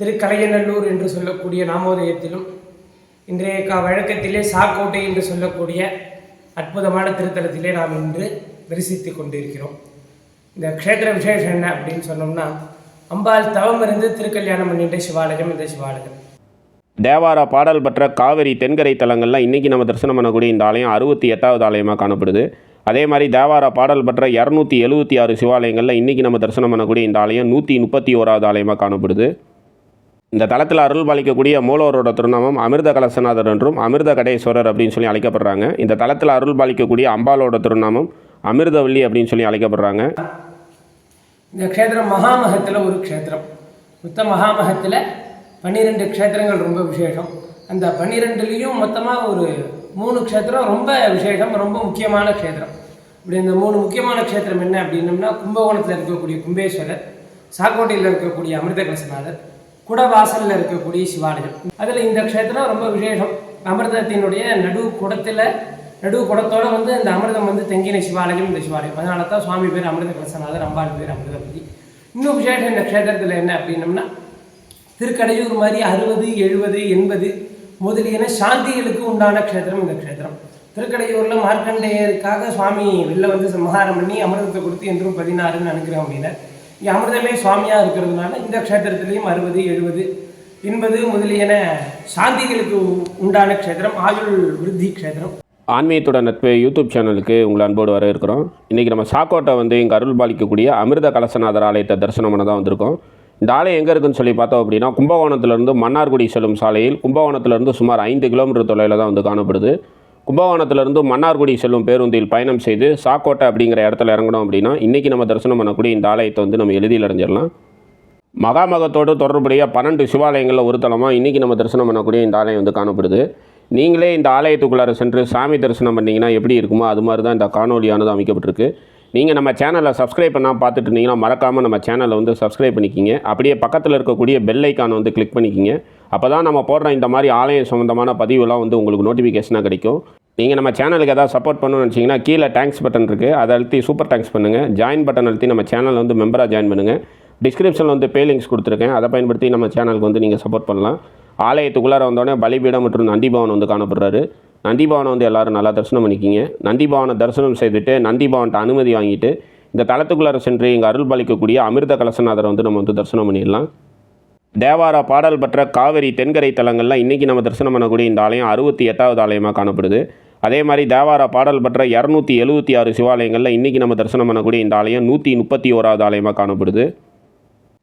திருக்கலையநல்லூர் என்று சொல்லக்கூடிய நாமோதயத்திலும் இன்றைய கா வழக்கத்திலே சாக்கோட்டை என்று சொல்லக்கூடிய அற்புதமான திருத்தலத்திலே நாம் இன்று தரிசித்து கொண்டிருக்கிறோம். இந்த க்ஷேத்திர விசேஷம் என்ன அப்படின்னு சொன்னோம்னா அம்பாள் தவம் இருந்து திருக்கல்யாணம் பண்ணிட்ட சிவாலயம் இந்த சிவாலயம். தேவாரா பாடல் பெற்ற காவிரி தென்கரை தலங்கள்லாம் இன்றைக்கி நம்ம தரிசனம் பண்ணக்கூடிய இந்த ஆலயம் அறுபத்தி எட்டாவது ஆலயமாக காணப்படுது. அதே மாதிரி தேவாரா பாடல் பெற்ற இரநூத்தி எழுபத்தி ஆறு சிவாலயங்களில் இன்றைக்கி நம்ம தரிசனம் பண்ணக்கூடிய இந்த ஆலயம் நூற்றி முப்பத்தி ஓராவது ஆலயமாக காணப்படுது. இந்த தளத்தில் அருள் பாலிக்கக்கூடிய மூலவரோட திருநாமம் அமிர்த கலசநாதர் என்றும் அமிர்த கடேஸ்வரர் அப்படின்னு சொல்லி அழைக்கப்படுறாங்க. இந்த தளத்தில் அருள் பாலிக்கக்கூடிய அம்பாலோட திருநாமம் அமிர்தவல்லி அப்படின்னு சொல்லி அழைக்கப்படுறாங்க. இந்த க்ஷேத்திரம் மகாமகத்தில் ஒரு க்ஷேத்திரம். மொத்த மகாமகத்தில் பன்னிரெண்டு க்ஷேத்திரங்கள் ரொம்ப விசேஷம். அந்த பன்னிரெண்டுலேயும் மொத்தமாக ஒரு மூணு க்ஷேத்திரம் ரொம்ப விசேஷம் ரொம்ப முக்கியமான க்ஷேத்திரம். இப்படி இந்த மூணு முக்கியமான க்ஷேத்திரம் என்ன அப்படின்னம்னா கும்பகோணத்தில் இருக்கக்கூடிய கும்பேஸ்வரர் சாக்கோட்டையில் இருக்கக்கூடிய அமிர்த கலசநாதர் குடவாசலில் இருக்கக்கூடிய சிவாலயம். அதில் இந்த க்ஷேத்திரம் ரொம்ப விசேஷம். அமிர்தத்தினுடைய நடு குடத்தில் நடு குடத்தோட வந்து இந்த அமிர்தம் வந்து தெங்கின சிவாலயம் இந்த சிவாலயம். அதனால தான் சுவாமி பேர் அமிர்த கலசநாதர் அம்பாள் பேர் அமிர்தபதி இன்னும் விசேஷம் இந்த க்ஷேத்திரத்தில் என்ன அப்படின்னம்னா திருக்கடையூர் மாதிரி அறுபது எழுபது எண்பது முதலியன சாந்திகளுக்கு உண்டான க்ஷேத்திரம் இந்த க்ஷேத்திரம். திருக்கடையூரில் மார்க்கண்டேயருக்காக சுவாமி வெளில வந்து சம்ஹாரம் பண்ணி அமிர்தத்தை கொடுத்து என்றும் பதினாறுன்னு அனுக்கிறோம் அப்படின்னா இங்கே அமிர்தமே சுவாமியாக இருக்கிறதுனால இந்த க்ஷேத்திரத்திலையும் அறுபது எழுபது என்பது முதலியன சாந்திகளுக்கு உண்டான க்ஷேத்திரம் ஆயுள் விருத்தி க்ஷேத்திரம். ஆன்மீகத்தோட நட்பு யூடியூப் சேனலுக்கு உங்களை அன்போடு வர இருக்கிறோம் இன்றைக்கி நம்ம சாக்கோட்டை வந்து இங்கே அருள் பாலிக்கக்கூடிய அமிர்த கலசநாதர் ஆலயத்தை தரிசனம் பண்ண தான் வந்திருக்கோம். இந்த ஆலயம் எங்கே இருக்குன்னு சொல்லி பார்த்தோம் அப்படின்னா கும்பகோணத்திலிருந்து மன்னார்குடி செல்லும் சாலையில் கும்பகோணத்திலிருந்து சுமார் ஐந்து கிலோமீட்டர் தொலைவில் தான் வந்து காணப்படுது. கும்பகோணத்திலிருந்து மன்னார்குடி செல்லும் பேருந்தில் பயணம் செய்து சாக்கோட்டை அப்படிங்கிற இடத்துல இறங்கணும் அப்படின்னா இன்றைக்கி நம்ம தரிசனம் பண்ணக்கூடிய இந்த ஆலயத்தை வந்து நம்ம எளிதில் அடைஞ்சிடலாம். மகாமகத்தோடு தொடர்புடைய பன்னெண்டு சிவாலயங்களில் ஒரு தலமாக இன்றைக்கி நம்ம தரிசனம் பண்ணக்கூடிய இந்த ஆலயம் வந்து காணப்படுது. நீங்களே இந்த ஆலயத்துக்குள்ளார சென்று சாமி தரிசனம் பண்ணிங்கன்னா எப்படி இருக்குமோ அது மாதிரி தான் இந்த காணொலியானது அமைக்கப்பட்டிருக்கு. நீங்கள் நம்ம சேனலை சப்ஸ்கிரைப் பண்ணால் பார்த்துட்டு இருந்தீங்கன்னா மறக்காமல் நம்ம சேனலை வந்து சப்ஸ்கிரைப் பண்ணிக்கிங்க. அப்படியே பக்கத்தில் இருக்கக்கூடிய பெல் ஐக்கானை வந்து கிளிக் பண்ணிக்கிங்க. அப்போ தான் நம்ம போடுற இந்த மாதிரி ஆலயம் சம்மந்தமான பதிவுலாம் வந்து உங்களுக்கு நோட்டிஃபிகேஷனாக கிடைக்கும். நீங்கள் நம்ம சேனலுக்கு எதாவது சப்போர்ட் பண்ணணும்னு நினச்சிங்கன்னா கீழே டேங்க்ஸ் பட்டன் இருக்குது அதை அழுத்தி சூப்பர் டேங்க்ஸ் பண்ணுங்கள் ஜாயின் பட்டன் அழுத்தி நம்ம சேனலில் வந்து மெம்பராக ஜாயின் பண்ணுங்கள் டிஸ்கிரிப்ஷனில் வந்து பே லிங்க்ஸ் கொடுத்துருக்கேன். அதை பயன்படுத்தி நம்ம சேனலுக்கு வந்து நீங்கள் சப்போர்ட் பண்ணலாம். ஆலயத்துக்குள்ளார வந்தோடனே பலிபீடம் மற்றும் நந்திபவன் வந்து காணப்படுறாரு. நந்திபவனை வந்து எல்லோரும் நல்லா தரிசனம் பண்ணிக்கிங்க. நந்திபவனை தரிசனம் செய்துட்டு நந்திபவன்ட்ட அனுமதி வாங்கிட்டு இந்த தளத்துக்குள்ளார சென்று இங்கே அருள் பாலிக்கக்கூடிய அமிர்த கலசநாதரை வந்து நம்ம வந்து தரிசனம் பண்ணிடலாம். தேவாரா பாடல் பெற்ற காவிரி தென்கரை தலங்கள்லாம் இன்றைக்கி நம்ம தரிசனம் பண்ணக்கூடிய இந்த ஆலயம் அறுபத்தி எட்டாவது ஆலயமாக காணப்படுது. அதே மாதிரி தேவாரா பாடல் பெற்ற இரநூத்தி எழுபத்தி ஆறு சிவாலயங்களில் இன்றைக்கி நம்ம தரிசனம் பண்ணக்கூடிய இந்த ஆலயம் நூற்றி முப்பத்தி ஓராவது ஆலயமாக காணப்படுது.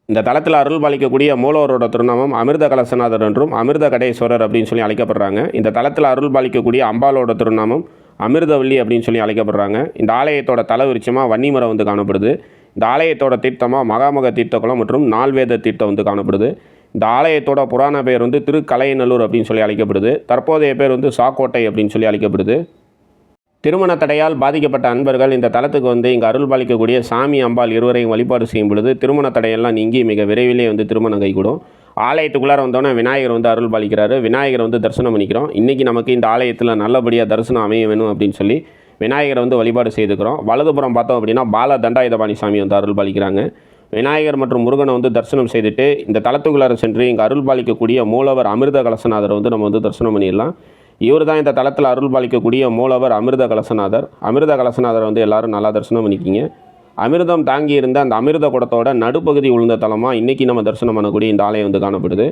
இந்த தளத்தில் அருள் பாலிக்கக்கூடிய மூலவரோட திருநாமம் அமிர்த கலசநாதர் என்றும் அமிர்த கடேஸ்வரர் அப்படின்னு சொல்லி அழைக்கப்படுறாங்க. இந்த தளத்தில் அருள் பாலிக்கக்கூடிய அம்பாலோட திருநாமம் அமிர்தவல்லி அப்படின்னு சொல்லி அழைக்கப்படுறாங்க. இந்த ஆலயத்தோட தலவிருச்சமாக வன்னிமரம் வந்து காணப்படுது. இந்த ஆலயத்தோட தீர்த்தமாக மகாமக தீர்த்தகுளம் மற்றும் நால்வேத தீர்த்தம் வந்து காணப்படுது. இந்த ஆலயத்தோட புராண பெயர் வந்து திருக்கலையநல்லூர் அப்படின்னு சொல்லி அழைக்கப்படுது. தற்போதைய பேர் வந்து சாக்கோட்டை அப்படின்னு சொல்லி அழைக்கப்படுது. திருமண தடையால் பாதிக்கப்பட்ட அன்பர்கள் இந்த தலத்துக்கு வந்து இங்கே அருள் பாலிக்கக்கூடிய சாமி அம்பாள் இருவரையும் வழிபாடு செய்யும் பொழுது திருமண தடையெல்லாம் நீங்கி மிக விரைவிலே வந்து திருமணம் கைகூடும். ஆலயத்துக்குள்ளார வந்தோன்னே விநாயகர் வந்து அருள் பாலிக்கிறாரு விநாயகர் வந்து தரிசனம் பண்ணிக்கிறோம். இன்றைக்கி நமக்கு இந்த ஆலயத்தில் நல்லபடியாக தரிசனம் அமைய வேணும் அப்படின்னு சொல்லி விநாயகரை வந்து வழிபாடு செய்துக்கிறோம். வலதுபுறம் பார்த்தோம் அப்படின்னா பால தண்டாயுதபாணி சாமி வந்து அருள் பாலிக்கிறாங்க விநாயகர் மற்றும் முருகனை வந்து தரிசனம் செய்துட்டு இந்த தலத்துக்குள்ளார சென்று இங்கே அருள் பாலிக்கக்கூடிய மூலவர் அமிர்த கலசநாதரை வந்து நம்ம வந்து தரிசனம் பண்ணிடலாம். இவர் தான் இந்த தலத்தில் அருள் பாலிக்கக்கூடிய மூலவர் அமிர்த கலசநாதர் அமிர்த கலசநாதரை வந்து எல்லாரும் நல்லா தரிசனம் பண்ணிக்கிங்க. அமிர்தம் தாங்கி இருந்த அந்த அமிர்த குடத்தோட நடுப்பகுதி உளுந்த தலமாக இன்றைக்கி நம்ம தரிசனம் பண்ணக்கூடிய இந்த ஆலயம் வந்து காணப்படுது.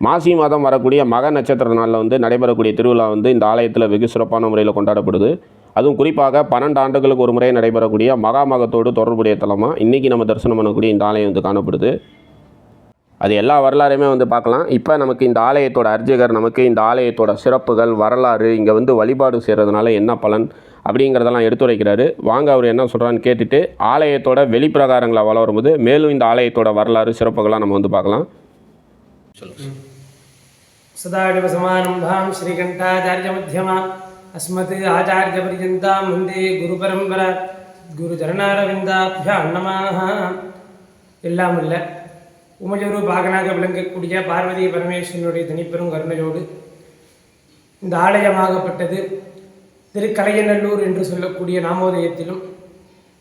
மாசி மாதம் வரக்கூடிய மக நட்சத்திர நாளில் வந்து நடைபெறக்கூடிய திருவிழா வந்து இந்த ஆலயத்தில் வெகு சிறப்பான முறையில் கொண்டாடப்படுது. அதுவும் குறிப்பாக பன்னெண்டு ஆண்டுகளுக்கு ஒரு முறை நடைபெறக்கூடிய மகாமகத்தோடு தொடர்புடைய தலமாக இன்றைக்கி நம்ம தரிசனம் பண்ணக்கூடிய இந்த ஆலயம் வந்து காணப்படுது. அது எல்லா வரலாறையுமே வந்து பார்க்கலாம். இப்போ நமக்கு இந்த ஆலயத்தோட அர்ஜகர் நமக்கு இந்த ஆலயத்தோட சிறப்புகள் வரலாறு இங்கே வந்து வழிபாடு செய்கிறதுனால என்ன பலன் அப்படிங்கிறதெல்லாம் எடுத்துரைக்கிறாரு. வாங்க அவர் என்ன சொல்கிறான்னு கேட்டுட்டு ஆலயத்தோட வெளிப்பிரகாரங்களை வளரும்போது மேலும் இந்த ஆலயத்தோட வரலாறு சிறப்புகளாக நம்ம வந்து பார்க்கலாம். சொல்லுங்கள் சதாடிவசமானந்தாம் ஸ்ரீகண்டாச்சாரிய மத்தியமா. अस्मत् आचार्यपर्यन्तां वन्दे குருபரம்பரா குருச்சரணாரவிந்தாபியா நமः எல்லாம் இல்லை உமையொரு பாகனாக விளங்கக்கூடிய பார்வதி பரமேஸ்வரனுடைய தனிப்பெரும் கருணையோடு இந்த ஆலயமாகப்பட்டது திருக்கலையநல்லூர் என்று சொல்லக்கூடிய நாமோதயத்திலும்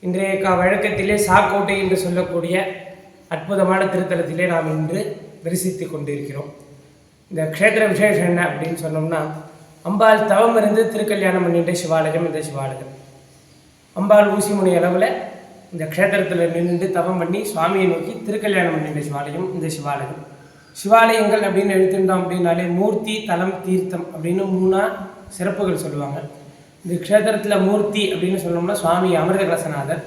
இன்றைய கா வழக்கத்திலே சாக்கோட்டை என்று சொல்லக்கூடிய அற்புதமான திருத்தலத்திலே நாம் இன்று தரிசித்து கொண்டிருக்கிறோம் இந்த க்ஷேத்திர விசேஷம் என்ன அப்படின்னு சொன்னோம்னா அம்பாள் தவம் இருந்து திருக்கல்யாணம் பண்ணிட்டு சிவாலயம் இந்த சிவாலயம். அம்பாள் ஊசிமுனை அளவில் இந்த க்ஷேத்திரத்தில் நின்று தவம் பண்ணி சுவாமியை நோக்கி திருக்கல்யாணம் பண்ணிட்டு சிவாலயம் இந்த சிவாலயம். சிவாலயங்கள் அப்படின்னு எடுத்துட்டோம் அப்படின்னாலே மூர்த்தி தலம் தீர்த்தம் அப்படின்னு மூணா சிறப்புகள் சொல்லுவாங்க. இந்த க்ஷேத்திரத்தில் மூர்த்தி அப்படின்னு சொல்லணும்னா சுவாமி அமிர்தகலசநாதர்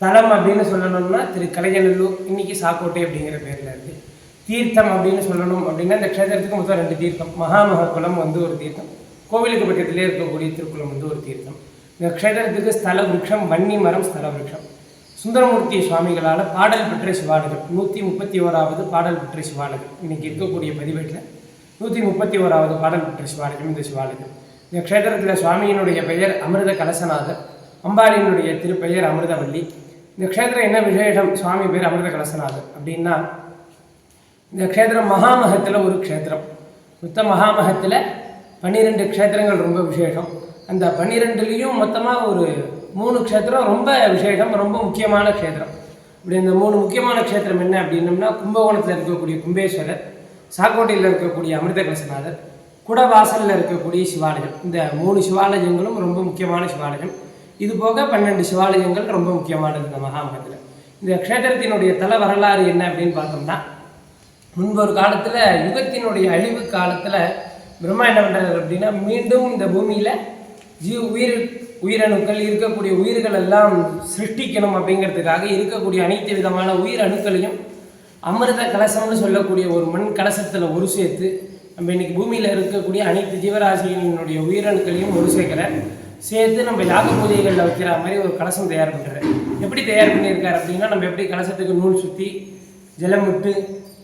தலம் அப்படின்னு சொல்லணும்னா திரு கலைஞநல்லூர் இன்னைக்கு சாக்கோட்டை அப்படிங்கிற பேரில் இருக்குது தீர்த்தம் அப்படின்னு சொல்லணும் அப்படின்னா இந்த க்ஷேத்திரத்துக்கு மொத்தம் ரெண்டு தீர்த்தம். மகாமக குளம் வந்து ஒரு தீர்த்தம். கோவிலுக்கு பக்கத்திலே இருக்கக்கூடிய திருக்குளம் வந்து ஒரு தீர்த்தம். இந்த க்ஷேத்திரத்துக்கு ஸ்தல விருட்சம் வன்னி மரம் ஸ்தல விருட்சம் சுந்தரமூர்த்தி சுவாமிகளால் பாடல் பெற்ற சிவாலயம் நூற்றி முப்பத்தி ஓராவது பாடல் பெற்ற சிவாலயம் இன்னைக்கு இருக்கக்கூடிய பதிவேட்டில் நூற்றி முப்பத்தி ஓராவது பாடல் பெற்ற சிவாலயம் இந்த சிவாலயம் இந்த க்ஷேத்திரத்தில் சுவாமியினுடைய பெயர் அமிர்த கலசநாதர் அம்பாளியினுடைய திருப்பெயர் அமிர்தவல்லி. இந்த க்ஷேத்திரம் என்ன விசேஷம்? சுவாமி பேர் அமிர்த கலசநாதர். அப்படின்னா இந்த க்ஷேத்திரம் மகாமகத்தில் ஒரு க்ஷேத்திரம். மொத்த மகாமகத்தில் பன்னிரெண்டு க்ஷேத்திரங்கள் ரொம்ப விசேஷம். அந்த பன்னிரெண்டுலேயும் மொத்தமாக ஒரு மூணு க்ஷேத்திரம் ரொம்ப விசேஷம் ரொம்ப முக்கியமான க்ஷேத்திரம். இப்படி இந்த மூணு முக்கியமான க்ஷேத்திரம் என்ன அப்படின்னம்னா கும்பகோணத்தில் இருக்கக்கூடிய கும்பேஸ்வரர் சாக்கோட்டையில் இருக்கக்கூடிய அமிர்த கலசநாதர் குடவாசலில் இருக்கக்கூடிய சிவாலயம். இந்த மூணு சிவாலயங்களும் ரொம்ப முக்கியமான சிவாலயம். இது போக பன்னெண்டு சிவாலயங்கள் ரொம்ப முக்கியமானது இந்த மகாமகத்தில். இந்த க்ஷேத்திரத்தினுடைய தல வரலாறு என்ன அப்படின்னு பார்த்தோம்னா முன்பொரு காலத்தில் யுகத்தினுடைய அழிவு காலத்தில் பிரம்மா என்ன பண்ணுறாரு அப்படின்னா மீண்டும் இந்த பூமியில் ஜீ உயிர் உயிரணுக்கள் இருக்கக்கூடிய உயிர்கள் எல்லாம் சிருஷ்டிக்கணும் அப்படிங்கிறதுக்காக இருக்கக்கூடிய அனைத்து விதமான உயிர் அணுக்களையும் அமிர்த கலசம்னு சொல்லக்கூடிய ஒரு மண் கலசத்தில் ஒரு சேர்த்து நம்ம இன்னைக்கு பூமியில் இருக்கக்கூடிய அனைத்து ஜீவராசிகளினுடைய உயிரணுக்களையும் ஒரு சேர்க்கிற சேர்த்து நம்ம யாக பூஜைகளில் வைக்கிற மாதிரி ஒரு கலசம் தயார் பண்ணுறாரு எப்படி தயார் பண்ணியிருக்காரு அப்படின்னா நம்ம எப்படி கலசத்துக்கு நூல் சுற்றி ஜலம்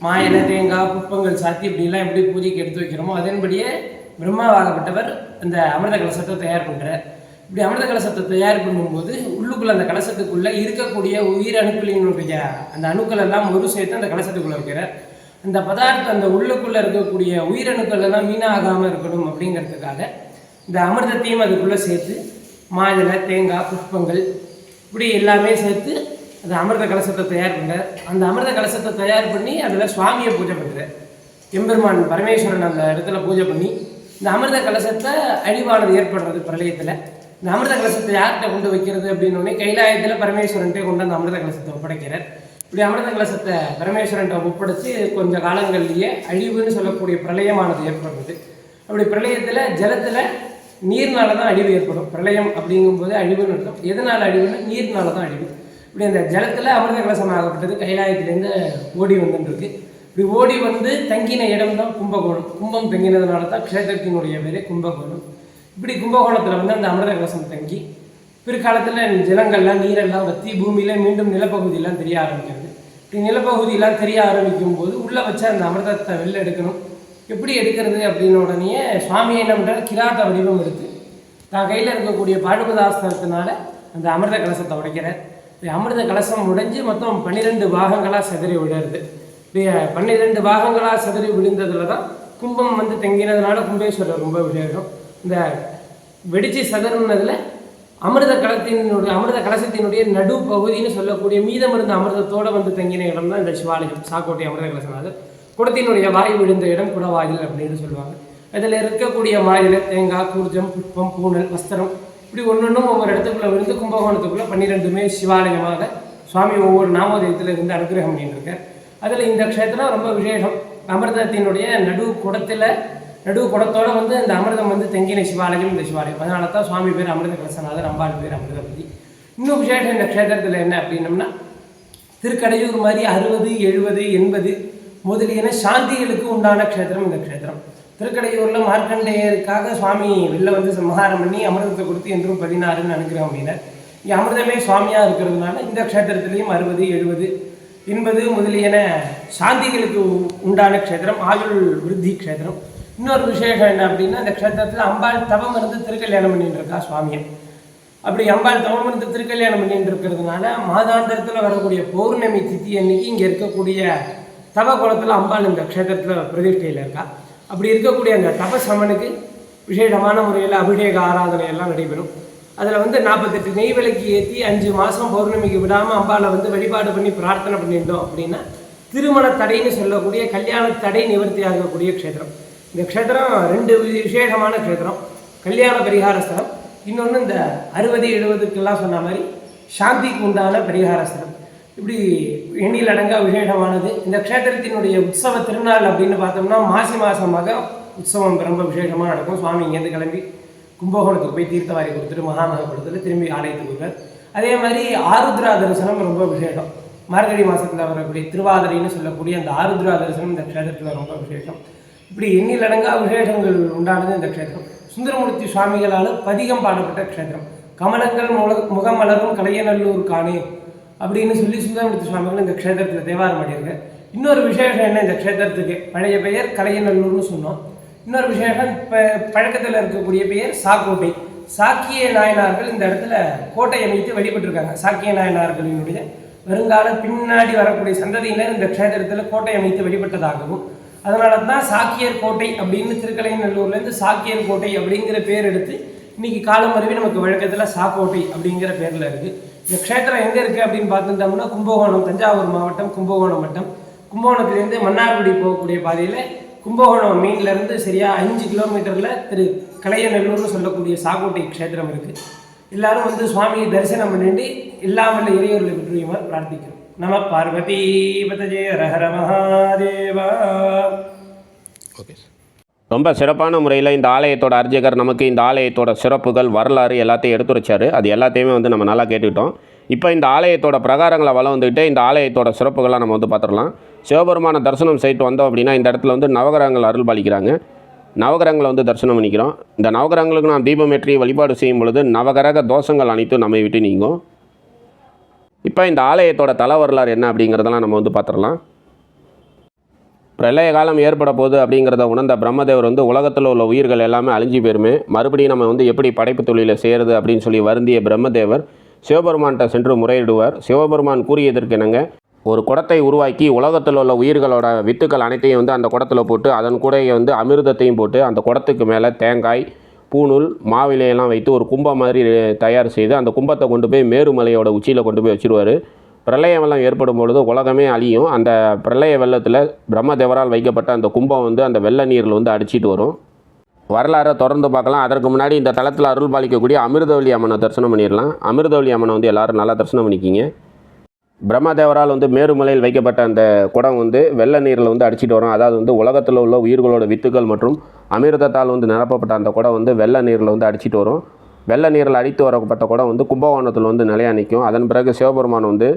விட்டு மாயிலை தேங்காய் புஷ்பங்கள் சாத்தி இப்படிலாம் எப்படி பூஜைக்கு எடுத்து வைக்கிறோமோ அதன்படியே பிரம்மாவாகப்பட்டவர் அந்த அமிர்த கலசத்தை தயார் பண்ணுறார் இப்படி அமிர்த கலசத்தை தயார் பண்ணும்போது உள்ளுக்குள்ள அந்த கலசத்துக்குள்ளே இருக்கக்கூடிய உயிர் அணுக்களினுடைய அந்த அணுக்கள் எல்லாம் ஒரு சேர்த்து அந்த கலசத்துக்குள்ளே வைக்கிறார். அந்த பதார்த்தம் அந்த உள்ளுக்குள்ளே இருக்கக்கூடிய உயிரணுக்கள் எல்லாம் வீணாகாமல் இருக்கணும் அப்படிங்கிறதுக்காக இந்த அமிர்தத்தையும் அதுக்குள்ளே சேர்த்து மாதுளை தேங்காய் புஷ்பங்கள் இப்படி எல்லாமே சேர்த்து அந்த அமிர்த கலசத்தை தயார் பண்ணுறார் அந்த அமிர்த கலசத்தை தயார் பண்ணி அதில் சுவாமியை பூஜை பண்ணுறார் எம்பெருமான் பரமேஸ்வரன் அந்த இடத்துல பூஜை பண்ணி இந்த அமிர்த கலசத்தை அழிவானது ஏற்படுறது பிரளயத்தில். இந்த அமிர்த கலசத்தை யார்கிட்ட கொண்டு வைக்கிறது அப்படின்னோடனே கைலாயத்தில் பரமேஸ்வரன்ட்டே கொண்டு அந்த அமிர்த கலசத்தை ஒப்படைக்கிறார். இப்படி அமிர்த கலசத்தை பரமேஸ்வரன்ட்ட ஒப்படைச்சு கொஞ்ச காலங்கள்லேயே அழிவுன்னு சொல்லக்கூடிய பிரளயமானது ஏற்படுறது. அப்படி பிரளயத்தில் ஜலத்தில் நீர்னால தான் அழிவு ஏற்படும். பிரளயம் அப்படிங்கும்போது அழிவுன்னு இருக்கும் எதனால் அழிவுன்னா நீர்னால தான் அழிவு. இப்படி அந்த ஜலத்தில் அமிர்த கலசம் ஆகப்பட்டது. கைலாயத்திலேருந்து ஓடி வந்துட்டுருக்கு. இப்படி ஓடி வந்து தங்கின இடம் தான் கும்பகோணம். கும்பம் தங்கினதுனால தான் க்ஷேத்திரத்தினுடைய பேர் கும்பகோணம். இப்படி கும்பகோணத்தில் வந்து அந்த அமிர்த கலசம் தங்கி பிற்காலத்தில் ஜலங்கள்லாம் நீரெல்லாம் வற்றி பூமியில் மீண்டும் நிலப்பகுதியெல்லாம் தெரிய ஆரம்பிக்கிறது. இப்படி நிலப்பகுதியெல்லாம் தெரிய ஆரம்பிக்கும் போது உள்ளே வச்சு அந்த அமிர்தத்தை வெளில எடுக்கணும். எப்படி எடுக்கிறது அப்படின்னு உடனே சுவாமி என்ன பண்ணுறாரு கிராத்த வடிவம் இருக்குது தான் கையில் இருக்கக்கூடிய பாடுபதாஸ்திரத்தினால அந்த அமிர்த கலசத்தை உடைக்கிறார். அமிர்த கலசம் உடைஞ்சு மொத்தம் பன்னிரெண்டு பாகங்களாக சிதறி விழுறது. பன்னிரெண்டு பாகங்களாக சிதறி விழுந்ததுல தான் கும்பம் வந்து தங்கினதுனால கும்பேஸ்வரர் ரொம்ப விசேஷம். இந்த வெடிச்சு சதறினதில் அமிர்த கலத்தினுடைய அமிர்த கலசத்தினுடைய நடு பகுதின்னு சொல்லக்கூடிய மீதம் இருந்த அமிர்தத்தோட வந்து தங்கின இடம் தான் இந்த சிவாலயம் சாக்கோட்டை அமிர்த கலசநாதர் குடத்தினுடைய வாய் விழுந்த இடம் குடவாயில் அப்படின்னு சொல்லுவாங்க. அதில் இருக்கக்கூடிய வாயில் தேங்காய் கூர்ஜம் புட்பம் பூனல் வஸ்திரம் இப்படி ஒன்றொன்றும் ஒவ்வொரு இடத்துக்குள்ள விழுந்து கும்பகோணத்துக்குள்ளே பன்னிரெண்டுமே சிவாலயமாக சுவாமி ஒவ்வொரு நாமோதயத்தில் இருந்து அனுகிரகம் பண்ணிட்டுருக்கார் அதில் இந்த க்ஷேத்திரம் ரொம்ப விசேஷம். அமிர்தத்தினுடைய நடு குடத்தில் நடு குடத்தோட வந்து இந்த அமிர்தம் வந்து தெங்கின சிவாலயம் இந்த சிவாலயம். அதனால தான் சுவாமி பேர் அமிர்த கலசநாதர் அம்பாள் பேர் அமிர்தபதி இன்னும் விசேஷம் இந்த க்ஷேத்திரத்தில் என்ன அப்படின்னம்னா திருக்கடையூர் மாதிரி அறுபது எழுபது எண்பது முதலியன சாந்திகளுக்கு உண்டான க்ஷேத்திரம் இந்த க்ஷேத்திரம். திருக்கடையூரில் மார்க்கண்டேயருக்காக சுவாமி வெளில வந்து சம்ஹாரம் பண்ணி அமிர்தத்தை கொடுத்து என்றும் பதினாறுன்னு நினைக்கிறோம் அப்படின்னா இங்கே அமிர்தமே சுவாமியாக இருக்கிறதுனால இந்த க்ஷேத்திரத்துலேயும் அறுபது எழுபது எண்பது முதலியன சாந்திகளுக்கு உண்டான க்ஷேத்திரம் ஆயுள் விருத்தி க்ஷேத்திரம். இன்னொரு விசேஷம் என்ன அப்படின்னா இந்த க்ஷேத்திரத்தில் அம்பாள் தவம் இருந்து திருக்கல்யாணம் பண்ணிட்டு இருக்கா சுவாமியை. அப்படி அம்பாள் தவம் இருந்து திருக்கல்யாணம் பண்ணிட்டு இருக்கிறதுனால மாதாந்திரத்தில் வரக்கூடிய பௌர்ணமி திதி அன்னைக்கு இங்கே இருக்கக்கூடிய தவ குளத்தில் அம்பாள் இந்த க்ஷேத்திரத்தில் பிரதிஷ்டையில் இருக்கா. அப்படி இருக்கக்கூடிய அந்த தபசமனுக்கு விசேஷமான முறையில் அபிஷேக ஆராதனை எல்லாம் நடைபெறும். அதில் வந்து நாற்பத்தெட்டு நெய் விளக்கு ஏற்றி அஞ்சு மாதம் பௌர்ணமிக்கு விடாமல் அம்பாவை வந்து வழிபாடு பண்ணி பிரார்த்தனை பண்ணியிருந்தோம் அப்படின்னா திருமண தடைன்னு சொல்லக்கூடிய கல்யாண தடை நிவர்த்தி ஆகக்கூடிய க்ஷேத்திரம். இந்த க்ஷேத்திரம் ரெண்டு வி- விசேஷமான க்ஷேத்திரம். கல்யாண பரிகார ஸ்தலம். இன்னொன்று இந்த அறுபது எழுபதுக்கெல்லாம் சொன்ன மாதிரி சாந்திக்கு உண்டான பரிகார ஸ்தலம். இப்படி எண்ணில் அடங்கா விசேஷமானது. இந்த க்ஷேத்திரத்தினுடைய உற்சவ திருநாள் அப்படின்னு பார்த்தோம்னா மாசி மாதமாக உற்சவம் ரொம்ப விசேஷமாக நடக்கும். சுவாமி இங்கேருந்து கிளம்பி கும்பகோணத்துக்கு போய் தீர்த்தவாரி கொடுத்துட்டு மகாமக கொடுத்துட்டு திரும்பி ஆலயத்துக்கு வருவார். அதே மாதிரி ஆருத்ரா தரிசனம் ரொம்ப விசேஷம். மார்கழி மாதத்தில் வரக்கூடிய திருவாதிரைன்னு சொல்லக்கூடிய அந்த ஆருத்ரா தரிசனம் இந்த க்ஷேத்திரத்தில் ரொம்ப விசேஷம். இப்படி எண்ணில் அடங்கா விசேஷங்கள் உண்டானது இந்த க்ஷேத்திரம். சுந்தரமூர்த்தி சுவாமிகளால் பதிகம் பாடப்பட்ட க்ஷேத்திரம். கமலங்கள் முக முகமலரும் கலையநல்லூர் காணே. அப்படின்னு சொல்லி சுந்தரமூர்த்தி சுவாமிகள் இந்த க்ஷேத்திரத்தில் தேவாரம் பண்ணியிருக்கு இன்னொரு விசேஷம் என்ன இந்த க்ஷேத்திரத்துக்கு? பழைய பெயர் கலையநல்லூர்னு சொன்னோம். இன்னொரு விசேஷம் இப்போ பழக்கத்தில் இருக்கக்கூடிய பெயர் சாக்கோட்டை. சாக்கிய நாயனார்கள் இந்த இடத்துல கோட்டை அமைத்து வழிபட்டிருக்காங்க. சாக்கிய நாயனார்களினுடைய வருங்கால பின்னாடி வரக்கூடிய சந்ததியினர் இந்த க்ஷேத்திரத்தில் கோட்டை அமைத்து வழிபட்டதாகவும் அதனால தான் சாக்கியர் கோட்டை அப்படின்னு திருக்கலைநல்லூர்லேருந்து சாக்கியர் கோட்டை அப்படிங்கிற பேர் எடுத்து இன்னைக்கு காலம் மருவி நமக்கு வழக்கத்தில் சாக்கோட்டை அப்படிங்கிற பேரில் இருக்குது இந்த க்ஷேத்திரம் எங்கே இருக்குது அப்படின்னு பார்த்துட்டோம்னா கும்பகோணம் தஞ்சாவூர் மாவட்டம் கும்பகோணம் வட்டம். கும்பகோணத்துலேருந்து மன்னார்குடி போகக்கூடிய பாதையில் கும்பகோணம் மீன்லேருந்து சரியாக அஞ்சு கிலோமீட்டரில் திரு கலையநல்லூர்னு சொல்லக்கூடிய சாக்கோட்டை க்ஷேத்திரம் இருக்குது எல்லாரும் வந்து சுவாமியை தரிசனம் பண்ணிட்டு இல்லாமல் இறையூரில் பெற்றுமாறு பிரார்த்திக்கிறோம். நம பார்வதி பதஜே ரஹர மகாதேவா. ஓகே ரொம்ப சிறப்பான முறையில் இந்த ஆலயத்தோட அர்ஜகர் நமக்கு இந்த ஆலயத்தோட சிறப்புகள் வரலாறு எல்லாத்தையும் எடுத்துரைச்சாரு. அது எல்லாத்தையுமே வந்து நம்ம நல்லா கேட்டுக்கிட்டோம். இப்போ இந்த ஆலயத்தோட பிரகாரங்களை வளர்ந்துக்கிட்டு இந்த ஆலயத்தோட சிறப்புகளை நம்ம வந்து பார்த்துடலாம். சிவபெருமான தரிசனம் செய்துட்டு வந்தோம் அப்படின்னா இந்த இடத்துல வந்து நவகிரகங்கள் அருள் பாலிக்கிறாங்க நவகிரகங்களை வந்து தரிசனம் பண்ணிக்கிறோம். இந்த நவகிரகங்களுக்கு நாம் தீபமேற்றி வழிபாடு செய்யும் பொழுது நவகிரக தோஷங்கள் அனைத்தும் நம்மை விட்டு நீங்கும். இப்போ இந்த ஆலயத்தோட தல வரலாறு என்ன அப்படிங்கிறதெல்லாம் நம்ம வந்து பார்த்துடலாம். பிரளய காலம் ஏற்பட போகுது அப்படிங்கிறத உணர்ந்த பிரம்மதேவர் வந்து உலகத்தில் உள்ள உயிர்கள் எல்லாமே அழிஞ்சு போயிருமே. மறுபடியும் நம்ம வந்து எப்படி படைப்பு தொழிலை செய்கிறது அப்படின்னு சொல்லி வருந்திய பிரம்மதேவர் சிவபெருமான்கிட்ட சென்று முறையிடுவார். சிவபெருமான் கூறியதற்கு என்னங்க? ஒரு குடத்தை உருவாக்கி உலகத்தில் உள்ள உயிர்களோட வித்துக்கள் அனைத்தையும் வந்து அந்த குடத்தில் போட்டு அதன் கூட வந்து அமிர்தத்தையும் போட்டு அந்த குடத்துக்கு மேலே தேங்காய் பூணூல் மாவிலையெல்லாம் வைத்து ஒரு கும்பம் மாதிரி தயார் செய்து அந்த கும்பத்தை கொண்டு போய் மேருமலையோட உச்சியில் கொண்டு போய் வச்சுருவார். பிரளய வெள்ளம் ஏற்படும் பொழுது உலகமே அழியும். அந்த பிரளய வெள்ளத்தில் பிரம்மதேவரால் வைக்கப்பட்ட அந்த கும்பம் வந்து அந்த வெள்ள நீரில் வந்து அடிச்சிட்டு வரும். வரலாறை தொடர்ந்து பார்க்கலாம். அதற்கு முன்னாடி இந்த தளத்தில் அருள் பாலிக்கக்கூடிய அமிர்தவல்லி அம்மனை தரிசனம் பண்ணிடலாம். அமிர்தவல்லி அம்மனை வந்து எல்லாரும் நல்லா தரிசனம் பண்ணிக்கிங்க. பிரம்மதேவரால் வந்து மேருமலையில் வைக்கப்பட்ட அந்த குடம் வந்து வெள்ள நீரில் வந்து அடிச்சிட்டு வரும். அதாவது வந்து உலகத்தில் உள்ள உயிர்களோட வித்துக்கள் மற்றும் அமிர்தத்தால் வந்து நிரப்பப்பட்ட அந்த குடம் வந்து வெள்ள நீரில் வந்து அடிச்சிட்டு வரும். வெள்ள நீரில் அடித்து வரப்பட்ட குடம் வந்து கும்பகோணத்தில் வந்து நிலையா நிற்கும். அதன் பிறகு சிவபெருமான் வந்து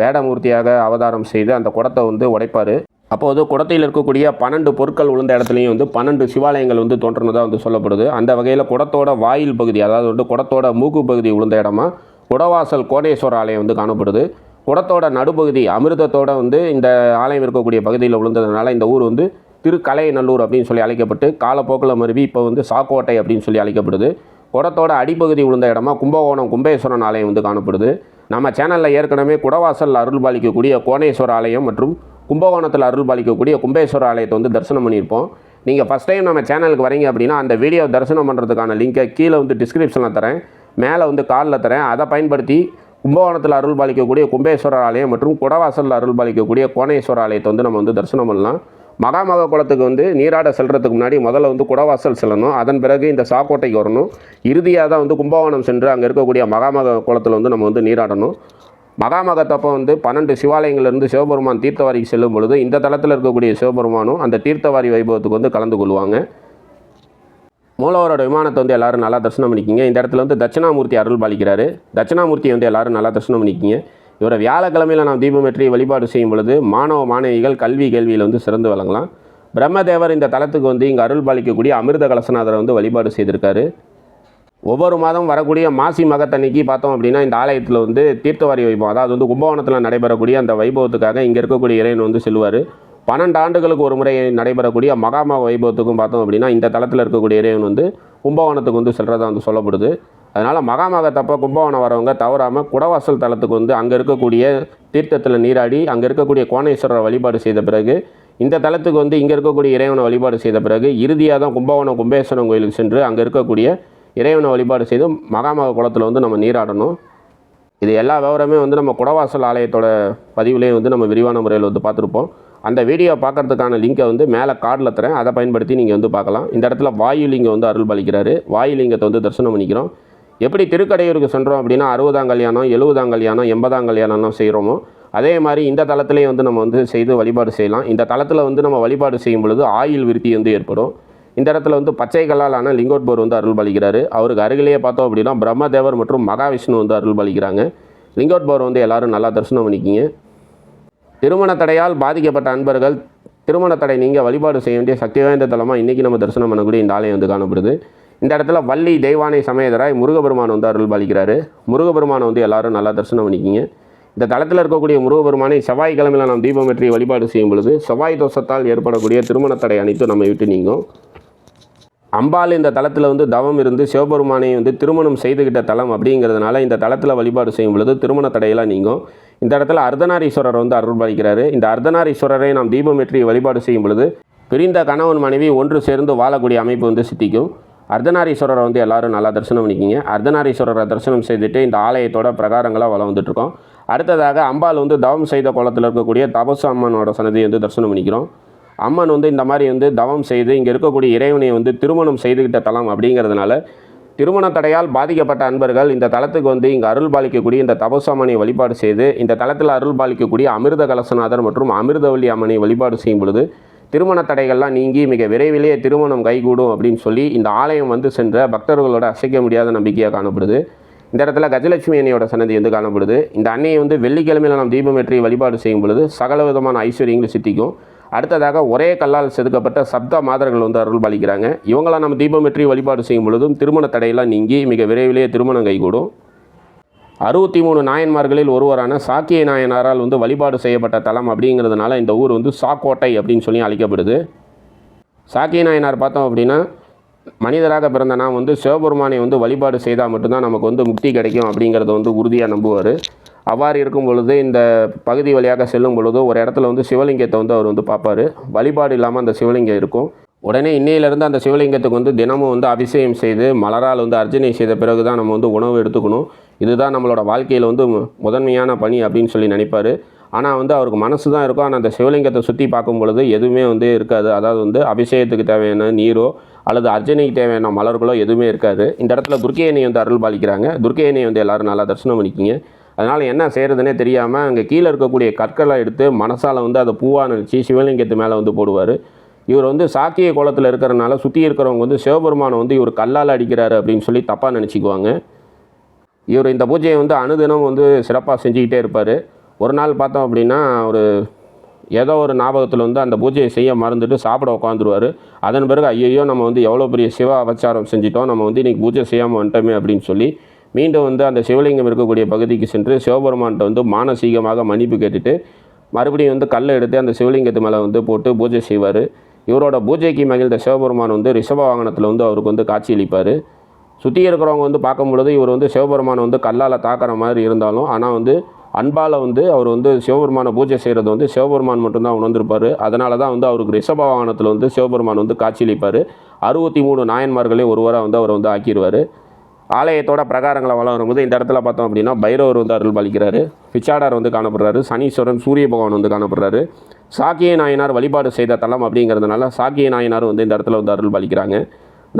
வேடமூர்த்தியாக அவதாரம் செய்து அந்த குடத்தை வந்து உடைப்பார். அப்போது குடத்தில் இருக்கக்கூடிய பன்னெண்டு பொருட்கள் விழுந்த இடத்துலையும் வந்து பன்னெண்டு சிவாலயங்கள் வந்து தோன்றுனதாக வந்து சொல்லப்படுது. அந்த வகையில் குடத்தோட வாயில் பகுதி அதாவது வந்து குடத்தோட மூக்கு பகுதி விழுந்த இடமா குடவாசல் கோடேஸ்வர ஆலயம் வந்து காணப்படுது. குடத்தோட நடுப்பகுதி அமிர்தத்தோட வந்து இந்த ஆலயம் இருக்கக்கூடிய பகுதியில் விழுந்ததுனால இந்த ஊர் வந்து திருக்கலைநல்லூர் அப்படின்னு சொல்லி அழைக்கப்பட்டு காலப்போக்கில் மருவி இப்போ வந்து சாக்கோட்டை அப்படின்னு சொல்லி அழைக்கப்படுது. குடத்தோட அடிப்பகுதி விழுந்த இடமா கும்பகோணம் கும்பேஸ்வரன் ஆலயம் வந்து காணப்படுது. நம்ம சேனலில் ஏற்கனவே குடவாசல் அருள் பாலிக்கக்கூடிய கோணேஸ்வர ஆலயம் மற்றும் கும்பகோணத்தில் அருள் பாலிக்கக்கூடிய கும்பேஸ்வர ஆலயத்தை வந்து தரிசனம் பண்ணியிருப்போம். நீங்கள் ஃபஸ்ட் டைம் நம்ம சேனலுக்கு வரீங்க அப்படின்னா அந்த வீடியோ தரிசனம் பண்ணுறதுக்கான லிங்கை கீழே வந்து டிஸ்கிரிப்ஷனில் தரேன். மேலே வந்து காலில் தரேன். அதை பயன்படுத்தி கும்பகோணத்தில் அருள் பாலிக்கக்கூடிய கும்பேஸ்வரர் ஆலயம் மற்றும் குடவாசலில் அருள் பாலிக்கக்கூடிய கோணேஸ்வர ஆலயத்தை வந்து நம்ம வந்து தரிசனம் பண்ணலாம். மகாமக குளத்துக்கு வந்து நீராட செல்கிறதுக்கு முன்னாடி முதல்ல வந்து குடவாசல் செல்லணும். அதன் பிறகு இந்த சாக்கோட்டைக்கு வரணும். இறுதியாக தான் வந்து கும்பகோணம் சென்று அங்கே இருக்கக்கூடிய மகாமக குளத்தில் வந்து நம்ம வந்து நீராடணும். மகாமகத்தப்போ வந்து பன்னெண்டு சிவாலயங்கள்லேருந்து சிவபெருமான் தீர்த்தவாரிக்கு செல்லும் பொழுது இந்த தளத்தில் இருக்கக்கூடிய சிவபெருமானும் அந்த தீர்த்தவாரி வைபவத்துக்கு வந்து கலந்து கொள்வாங்க. மூலவரோட விமானத்தை வந்து எல்லாரும் நல்லா தரிசனம் பண்ணிக்கிங்க. இந்த இடத்துல வந்து தட்சிணாமூர்த்தி அருள் பாலிக்கிறாரு தட்சிணாமூர்த்தியை வந்து எல்லோரும் நல்லா தரிசனம் பண்ணிக்கிங்க. இவரை வியாழக்கிழமையில் நாம் தீபமேற்றி வழிபாடு செய்யும் பொழுது மாணவ மாணவிகள் கல்வி கேள்வியில் வந்து சிறந்து விளங்கலாம். பிரம்மதேவர் இந்த தலத்துக்கு வந்து இங்கே அருள் பாலிக்கக்கூடிய அமிர்த கலசநாதரை வந்து வழிபாடு செய்திருக்காரு. ஒவ்வொரு மாதம் வரக்கூடிய மாசி மகத்தன்னைக்கு பார்த்தோம் அப்படின்னா இந்த ஆலயத்தில் வந்து தீர்த்தவாரி வைபவம் அதாவது வந்து கும்பகோணத்தில் நடைபெறக்கூடிய அந்த வைபவத்துக்காக இங்கே இருக்கக்கூடிய இறைவன் வந்து செல்வார் பன்னெண்டு ஆண்டுகளுக்கு ஒரு முறை நடைபெறக்கூடிய மகாமக வைபவத்துக்கும் பார்த்தோம் அப்படின்னா இந்த தளத்தில் இருக்கக்கூடிய இறைவன் வந்து கும்பகோணத்துக்கு வந்து செல்கிறதா வந்து சொல்லப்படுது. அதனால் மகாமகத்தப்போ கும்பகோணம் வரவங்க தவறாமல் குடவாசல் தலத்துக்கு வந்து அங்கே இருக்கக்கூடிய தீர்த்தத்தில் நீராடி அங்கே இருக்கக்கூடிய கோணேஸ்வரரை வழிபாடு செய்த பிறகு இந்த தலத்துக்கு வந்து இங்கே இருக்கக்கூடிய இறைவனை வழிபாடு செய்த பிறகு இறுதியாக தான் கும்பகோணம் கும்பேஸ்வரன் கோயிலுக்கு சென்று அங்கே இருக்கக்கூடிய இறைவனை வழிபாடு செய்து மகாமக குளத்தில் வந்து நம்ம நீராடணும். இது எல்லா விவரமே வந்து நம்ம குடவாசல் ஆலயத்தோட பதிவுலேயே வந்து நம்ம விரிவான முறையில் வந்து பார்த்துருப்போம். அந்த வீடியோ பார்க்கறதுக்கான லிங்கை வந்து மேலே கார்டில் தரேன். அதை பயன்படுத்தி நீங்கள் வந்து பார்க்கலாம். இந்த இடத்துல வாயு லிங்கம் வந்து அருள் பாலிக்கிறாரு வாயு லிங்கத்தை வந்து தரிசனம் பண்ணிக்கிறோம். எப்படி திருக்கடையூருக்கு சென்றோம் அப்படின்னா அறுபதாம் கல்யாணம் எழுபதாம் கல்யாணம் எண்பதாம் கல்யாணம்லாம் செய்கிறோமோ அதே மாதிரி இந்த தளத்திலே வந்து நம்ம வந்து செய்து வழிபாடு செய்யலாம். இந்த தளத்தில் வந்து நம்ம வழிபாடு செய்யும் பொழுது ஆயில் விருத்தி வந்து ஏற்படும். இந்த இடத்துல வந்து பச்சை கல்லாலான லிங்கோட்பர் வந்து அருள் பலிக்கிறாரு அவருக்கு அருகிலேயே பார்த்தோம் அப்படின்னா பிரம்மதேவர் மற்றும் மகாவிஷ்ணு வந்து அருள் பலிக்கிறாங்க லிங்கோட்பவர் வந்து எல்லாரும் நல்லா தரிசனம் பண்ணிக்கிங்க. திருமண தடையால் பாதிக்கப்பட்ட அன்பர்கள் திருமண தடை நீங்கள் வழிபாடு செய்ய வேண்டிய சக்தி வாய்ந்த தலமாக இன்றைக்கி நம்ம தரிசனம் பண்ணக்கூடிய இந்த ஆலயம் வந்து காணப்படுது. இந்த இடத்துல வள்ளி தெய்வானை சமயதராய் முருகபெருமான் வந்து அருள் பாலிக்கிறாரு முருகபெருமானை வந்து எல்லாரும் நல்லா தரிசனம் பண்ணிக்கிங்க. இந்த தளத்தில் இருக்கக்கூடிய முருகபெருமானை செவ்வாய்க்கிழமையில் நாம் வெற்றி வழிபாடு செய்யும் பொழுது செவ்வாய் தோஷத்தால் ஏற்படக்கூடிய திருமண தடை அனைத்தும் நம்ம விட்டு நீங்கும். அம்பாள் இந்த தளத்தில் வந்து தவம் இருந்து சிவபெருமானை வந்து திருமணம் செய்துகிட்ட தலம் அப்படிங்கிறதுனால இந்த தளத்தில் வழிபாடு செய்யும் பொழுது திருமண தடையெல்லாம் நீங்கும். இந்த இடத்துல அர்த்தநாரீஸ்வரர் வந்து அருள் பாலிக்கிறாரு இந்த அர்த்தநாரீஸ்வரரை நாம் தீபம் வெற்றி வழிபாடு செய்யும் பொழுது பிரிந்த கணவன் மனைவி ஒன்று சேர்ந்து வாழக்கூடிய அமைப்பு வந்து சித்திக்கும். அர்த்தநாரீஸ்வரரை வந்து எல்லோரும் நல்லா தரிசனம் பண்ணிக்கிங்க. அர்த்தநாரீஸ்வரரை தரிசனம் செய்துட்டு இந்த ஆலயத்தோட பிரகாரங்களாக வளம் வந்துட்டுருக்கோம். அடுத்ததாக அம்பாள் வந்து தவம் செய்த குளத்தில் இருக்கக்கூடிய தபசு அம்மனோட சன்னதியை வந்து தரிசனம் பண்ணிக்கிறோம். அம்மன் வந்து இந்த மாதிரி வந்து தவம் செய்து இங்கே இருக்கக்கூடிய இறைவனை வந்து திருமணம் செய்துகிட்ட தலம் அப்படிங்கிறதுனால திருமண தடையால் பாதிக்கப்பட்ட அன்பர்கள் இந்த தலத்துக்கு வந்து இங்கே அருள் பாலிக்கக்கூடிய இந்த தபசாமனை வழிபாடு செய்து இந்த தலத்தில் அருள் பாலிக்கக்கூடிய அமிர்த கலசநாதர் மற்றும் அமிர்தவல்லி அம்மனை வழிபாடு செய்யும் பொழுது திருமண தடைகள்லாம் நீங்கி மிக விரைவிலேயே திருமணம் கைகூடும் அப்படின்னு சொல்லி இந்த ஆலயம் வந்து சென்ற பக்தர்களோட அசைக்க முடியாத நம்பிக்கையாக காணப்படுது. இந்த இடத்துல கஜலட்சுமி அன்னையோட சன்னதி வந்து காணப்படுது. இந்த அன்னையை வந்து வெள்ளிக்கிழமையில் நாம் தீபமேற்றி வழிபாடு செய்யும் பொழுது சகல விதமான ஐஸ்வர்யங்கள் சித்திக்கும். அடுத்ததாக ஒரே கல்லால் செதுக்கப்பட்ட சப்த மாதர்கள் வந்து அருள் பாலிக்கிறாங்க. இவங்களாம் நம்ம தீபமேற்றி வழிபாடு செய்யும் பொழுதும் திருமண தடையெல்லாம் நீங்கி மிக விரைவிலேயே திருமணம் கைகூடும். அறுபத்தி மூணு நாயன்மார்களில் ஒருவரான சாக்கிய நாயனாரால் வந்து வழிபாடு செய்யப்பட்ட தலம் அப்படிங்கிறதுனால இந்த ஊர் வந்து சாக்கோட்டை அப்படின்னு சொல்லி அழைக்கப்படுது. சாக்கிய நாயனார் பார்த்தோம் அப்படின்னா மனிதராக பிறந்த நான் வந்து சிவபெருமானை வந்து வழிபாடு செய்தால் மட்டும்தான் நமக்கு வந்து முக்தி கிடைக்கும் அப்படிங்கிறத வந்து உறுதியாக நம்புவார். அவ்வாறு இருக்கும் பொழுது இந்த பகுதி வழியாக செல்லும் பொழுது ஒரு இடத்துல வந்து சிவலிங்கத்தை வந்து அவர் வந்து பார்ப்பார். வழிபாடு இல்லாமல் அந்த சிவலிங்கம் இருக்கும். உடனே இன்னையிலேருந்து அந்த சிவலிங்கத்துக்கு வந்து தினமும் வந்து அபிஷேகம் செய்து மலரால் வந்து அர்ச்சனை செய்த பிறகு தான் நம்ம வந்து உணவு எடுத்துக்கணும். இதுதான் நம்மளோட வாழ்க்கையில் வந்து மு- முதன்மையான பணி அப்படின்னு சொல்லி நினைப்பார். ஆனால் வந்து அவருக்கு மனசு தான் இருக்கும். ஆனால் அந்த சிவலிங்கத்தை சுற்றி பார்க்கும் பொழுது எதுவுமே வந்து இருக்காது. அதாவது வந்து அபிஷேகத்துக்கு தேவையான நீரோ அல்லது அர்ஜனைக்கு தேவையான மலர்களோ எதுவுமே இருக்காது. இந்த இடத்துல துர்க்கையனை வந்து அருள் பாலிக்கிறாங்க. துர்க்கையனை வந்து எல்லோரும் நல்லா தரிசனம் பண்ணிக்கிங்க. அதனால் என்ன செய்கிறதுனே தெரியாமல் அங்கே கீழே இருக்கக்கூடிய கற்களை எடுத்து மனசால் வந்து அதை பூவாக நினச்சி சிவலிங்கத்து மேலே வந்து போடுவார். இவர் வந்து சாக்கிய குளத்தில் இருக்கிறனால சுற்றி இருக்கிறவங்க வந்து சிவபெருமானை வந்து இவர் கல்லால் அடிக்கிறாரு அப்படின்னு சொல்லி தப்பாக நினச்சிக்குவாங்க. இவர் இந்த பூஜையை வந்து அனுதினம் வந்து சிறப்பாக செஞ்சுக்கிட்டே இருப்பார். ஒரு நாள் பார்த்தோம் அப்படின்னா ஒரு ஏதோ ஒரு ஞாபகத்தில் வந்து அந்த பூஜையை செய்ய மறந்துட்டு சாப்பிட உட்காந்துருவார். அதன் பிறகு ஐயையோ நம்ம வந்து எவ்வளோ பெரிய சிவ அபச்சாரம் செஞ்சிட்டோம். நம்ம வந்து இன்றைக்கி பூஜை செய்யாமல் வந்துட்டோமே அப்படின்னு சொல்லி மீண்டும் வந்து அந்த சிவலிங்கம் இருக்கக்கூடிய பகுதிக்கு சென்று சிவபெருமான்கிட்ட வந்து மானசீகமாக மன்னிப்பு கேட்டுட்டு மறுபடியும் வந்து கல்லை எடுத்து அந்த சிவலிங்கத்து மேலே வந்து போட்டு பூஜை செய்வார். இவரோட பூஜைக்கு மகிழ்ந்த சிவபெருமான் வந்து ரிஷப வாகனத்தில் வந்து அவருக்கு வந்து காட்சியளிப்பார். சுற்றி இருக்கிறவங்க வந்து பார்க்கும் பொழுது இவர் வந்து சிவபெருமானை வந்து கல்லால் தாக்குற மாதிரி இருந்தாலும் ஆனால் வந்து அன்பால் வந்து அவர் வந்து சிவபெருமானை பூஜை செய்கிறது வந்து சிவபெருமான் மட்டும்தான் உணர்ந்திருப்பார். அதனால தான் வந்து அவருக்கு ரிஷப வாகனத்தில் வந்து சிவபெருமான் வந்து காட்சியளிப்பார். அறுபத்தி மூணு நாயன்மார்களையும் ஒருவராக வந்து அவர் வந்து ஆக்கிடுவார் ஆலயத்தோட பிரகாரங்களை வளரும்போது இந்த இடத்துல பார்த்தோம் அப்படின்னா பைரவர் வந்து அருள் பாலிக்கிறாரு. பிச்சாடார் வந்து காணப்படுறாரு. சனீஸ்வரன் சூரிய பகவான் வந்து காணப்படுறாரு. சாக்கிய நாயனார் வழிபாடு செய்த தலம் அப்படிங்கிறதுனால சாக்கிய நாயனார் வந்து இந்த இடத்துல வந்து அருள் பாலிக்கிறாங்க.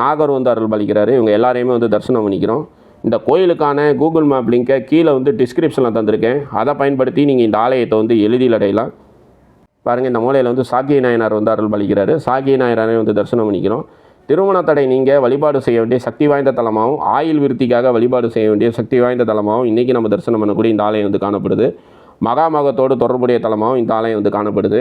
நாகர் வந்து அருள் பலிக்கிறாரு இவங்க எல்லாரையுமே வந்து தரிசனம் பண்ணிக்கிறோம். இந்த கோயிலுக்கான கூகுள் மேப் லிங்கை கீழே வந்து டிஸ்கிரிப்ஷனில் தந்திருக்கேன். அதை பயன்படுத்தி நீங்கள் இந்த ஆலயத்தை வந்து எளிதில் அடையலாம். பாருங்கள் இந்த மூலையில் வந்து சாக்கிய நாயனார் வந்து அருள் பலிக்கிறாரு சாக்கிய நாயனாரை வந்து தரிசனம் பண்ணிக்கிறோம். திருமண தடை நீங்கள் வழிபாடு செய்ய வேண்டிய சக்தி வாய்ந்த தலமாகவும் ஆயில் விருத்திக்காக வழிபாடு செய்ய வேண்டிய சக்தி வாய்ந்த தலமாகவும் இன்றைக்கி நம்ம தரிசனம் பண்ணக்கூடிய இந்த ஆலயம் வந்து காணப்படுது. மகாமகத்தோடு தொடர்புடைய தலமாகவும் இந்த ஆலயம் வந்து காணப்படுது.